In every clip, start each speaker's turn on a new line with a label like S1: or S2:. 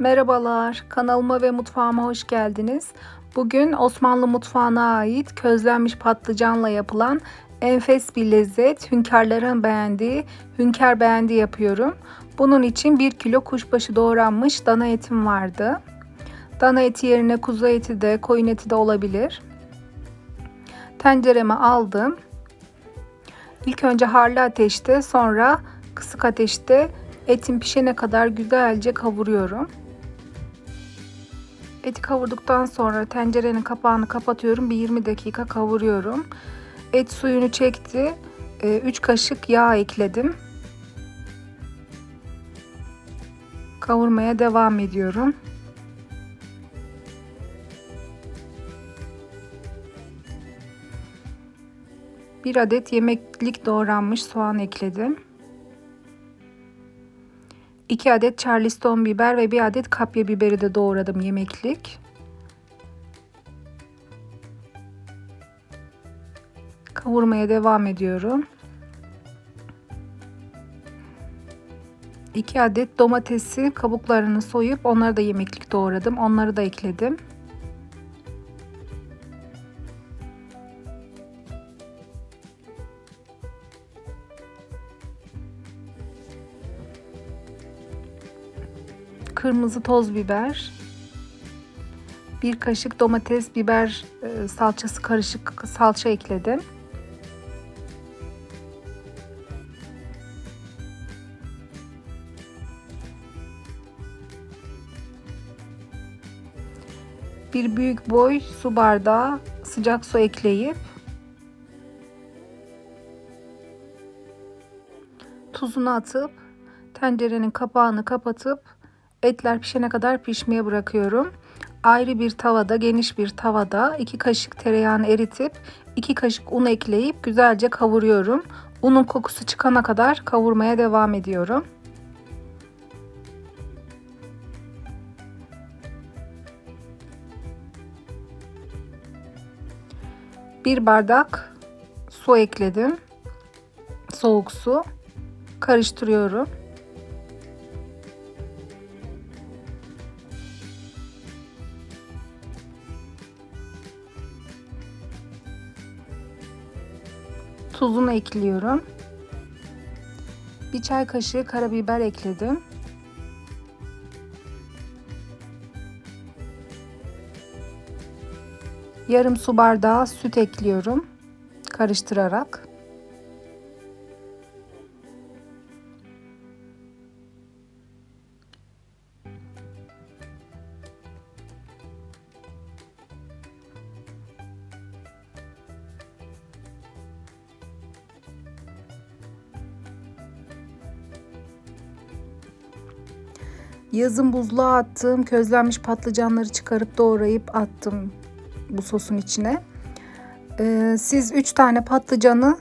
S1: Merhabalar, kanalıma ve mutfağıma hoş geldiniz. Bugün Osmanlı mutfağına ait közlenmiş patlıcanla yapılan enfes bir lezzet, hünkârların beğendiği, hünkâr beğendi yapıyorum. Bunun için 1 kilo kuşbaşı doğranmış dana etim vardı. Dana eti yerine kuzu eti de, koyun eti de olabilir. Tencereme aldım. İlk önce harlı ateşte, sonra kısık ateşte etim pişene kadar güzelce kavuruyorum. Eti kavurduktan sonra tencerenin kapağını kapatıyorum. Bir 20 dakika kavuruyorum. Et suyunu çekti. 3 kaşık yağ ekledim. Kavurmaya devam ediyorum. Bir adet yemeklik doğranmış soğan ekledim. 2 adet charleston biber ve 1 adet kapya biberi de doğradım yemeklik. Kavurmaya devam ediyorum. 2 adet domatesi kabuklarını soyup onları da yemeklik doğradım. Onları da ekledim. Kırmızı toz biber, bir kaşık domates, biber e, salçası karışık salça ekledim. Bir büyük boy su bardağı sıcak su ekleyip tuzunu atıp tencerenin kapağını kapatıp Etler pişene kadar pişmeye bırakıyorum. Ayrı bir tavada, geniş bir tavada 2 kaşık tereyağını eritip 2 kaşık un ekleyip güzelce kavuruyorum. Unun kokusu çıkana kadar kavurmaya devam ediyorum. Bir bardak su ekledim. Soğuk su. Karıştırıyorum. Tuzunu ekliyorum. Bir çay kaşığı karabiber ekledim. Yarım su bardağı süt ekliyorum. Karıştırarak. Yazın buzluğa attığım közlenmiş patlıcanları çıkarıp doğrayıp attım bu sosun içine. Ee, siz 3 tane patlıcanı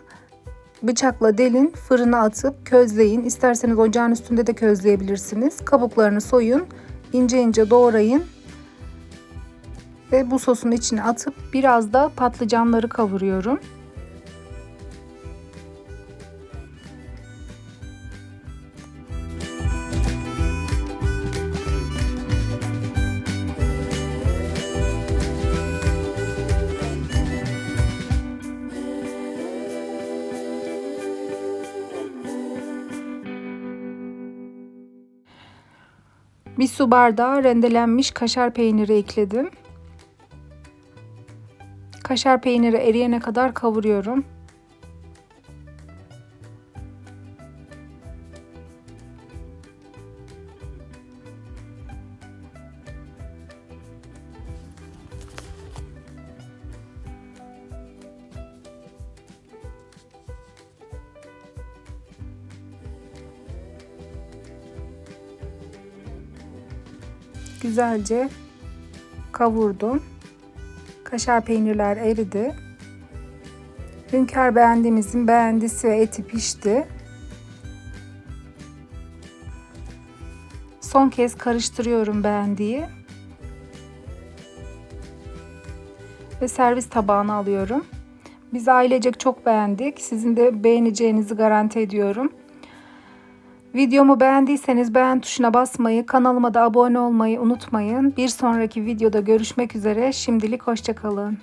S1: bıçakla delin, fırına atıp közleyin. İsterseniz ocağın üstünde de közleyebilirsiniz. Kabuklarını soyun, ince ince doğrayın. Ve bu sosun içine atıp biraz da patlıcanları kavuruyorum. Bir su bardağı rendelenmiş kaşar peyniri ekledim. Kaşar peyniri eriyene kadar kavuruyorum. Güzelce kavurdum. Kaşar peynirler eridi. Hünkar beğendiğimizin beğendisi ve eti pişti. Son kez karıştırıyorum beğendiği. Ve servis tabağına alıyorum. Biz ailecek çok beğendik. Sizin de beğeneceğinizi garanti ediyorum. Videomu beğendiyseniz beğen tuşuna basmayı, kanalıma da abone olmayı unutmayın. Bir sonraki videoda görüşmek üzere. Şimdilik hoşçakalın.